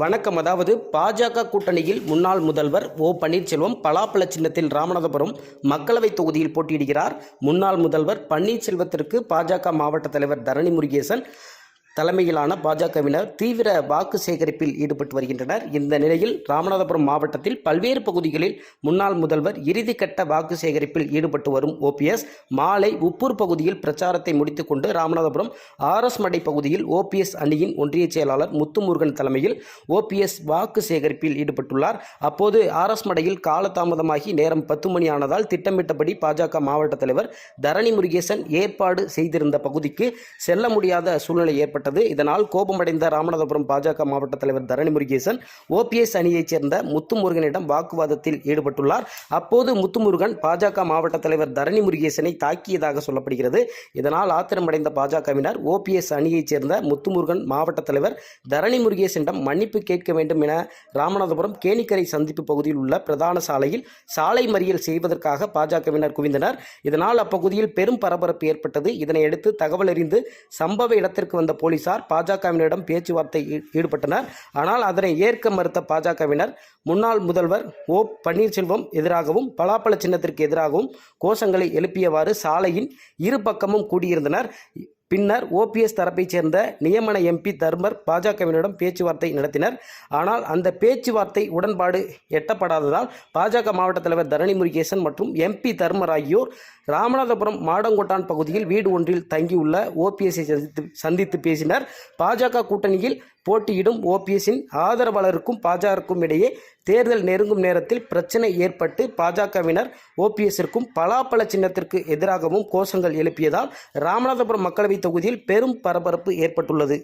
வணக்கம். அதாவது பாஜக கூட்டணியில் முன்னாள் முதல்வர் ஓ பன்னீர்செல்வம் பலாப்பழ சின்னத்தில் ராமநாதபுரம் மக்களவைத் தொகுதியில் போட்டியிடுகிறார். முன்னாள் முதல்வர் பன்னீர்செல்வத்திற்கு பாஜக மாவட்ட தலைவர் தரணி முருகேசன் தலைமையிலான பாஜகவினர் தீவிர வாக்கு சேகரிப்பில் ஈடுபட்டு வருகின்றனர். இந்த நிலையில் ராமநாதபுரம் மாவட்டத்தில் பல்வேறு பகுதிகளில் முன்னாள் முதல்வர் இறுதிக்கட்ட வாக்கு சேகரிப்பில் ஈடுபட்டு வரும் ஓபிஎஸ் மாலை உப்பூர் பகுதியில் பிரச்சாரத்தை முடித்துக்கொண்டு ராமநாதபுரம் ஆர்எஸ் மடை பகுதியில் ஓபிஎஸ் அணியின் ஒன்றிய செயலாளர் முத்துமுருகன் தலைமையில் ஓபிஎஸ் வாக்கு சேகரிப்பில் ஈடுபட்டுள்ளார். அப்போது ஆர்எஸ் மடையில் காலதாமதமாகி நேரம் பத்து மணி ஆனதால் திட்டமிட்டபடி பாஜக மாவட்ட தலைவர் தரணி முருகேசன் ஏற்பாடு செய்திருந்த பகுதிக்கு செல்ல முடியாத சூழ்நிலை ஏற்பட்டது. இதனால் கோபமடைந்த ராமநாதபுரம் பாஜக மாவட்ட தலைவர் தரணி முருகேசன் ஓபிஎஸ் அணியைச் சேர்ந்த முத்துமுருகனிடம் வாக்குவாதத்தில் ஈடுபட்டுள்ளார். அப்போது முத்துமுருகன் பாஜக மாவட்ட தலைவர் தரணி முருகேசனை தாக்கியதாக சொல்லப்படுகிறது. இதனால் ஆத்திரமடைந்த பாஜகவினர் ஓபிஎஸ் அணியைச் சேர்ந்த முத்துமுருகன் மாவட்ட தலைவர் தரணி முருகேசனிடம் மன்னிப்பு கேட்க வேண்டும் என ராமநாதபுரம் கேணிக்கரை சந்திப்பு பகுதியில் உள்ள பிரதான சாலையில் சாலை மறியல் செய்வதற்காக பாஜகவினர் குவிந்தனர். இதனால் அப்பகுதியில் பெரும் பரபரப்பு ஏற்பட்டது. இதனையடுத்து தகவல் அறிந்து சம்பவ இடத்திற்கு வந்த போலீசார் பாஜகவினரிடம் பேச்சுவார்த்தை ஈடுபட்டனர். ஆனால் அதனை ஏற்க மறுத்த பாஜகவினர் முன்னாள் முதல்வர் ஓ பன்னீர்செல்வம் எதிராகவும் பலாப்பழ சின்னத்திற்கு எதிராகவும் கோஷங்களை எழுப்பியவாறு சாலையின் இரு பக்கமும் கூடியிருந்தனர். பின்னர் ஓபிஎஸ் தரப்பைச் சேர்ந்த நியமன எம்பி தர்மர் பாஜகவினரிடம் பேச்சுவார்த்தை நடத்தினர். ஆனால் அந்த பேச்சுவார்த்தை உடன்பாடு எட்டப்படாததால் பாஜக மாவட்ட தலைவர் தரணி முருகேசன் மற்றும் எம்பி தர்மர் ஆகியோர் ராமநாதபுரம் மாடங்கொட்டான் பகுதியில் வீடு ஒன்றில் தங்கியுள்ள ஓபிஎஸ்ஐ சந்தித்து சந்தித்து பேசினர். பாஜக கூட்டணியில் போட்டியிடும் ஓபிஎஸ்ஸின் ஆதரவாளருக்கும் பாஜகவுக்கும் இடையே தேர்தல் நெருங்கும் நேரத்தில் பிரச்சனை ஏற்பட்டு பாஜகவினர் ஓபிஎஸ்ஸிற்கும் பலாப்பழ சின்னத்திற்கு எதிராகவும் கோஷங்கள் எழுப்பியதால் ராமநாதபுரம் மக்களவைத் தொகுதியில் பெரும் பரபரப்பு ஏற்பட்டுள்ளது.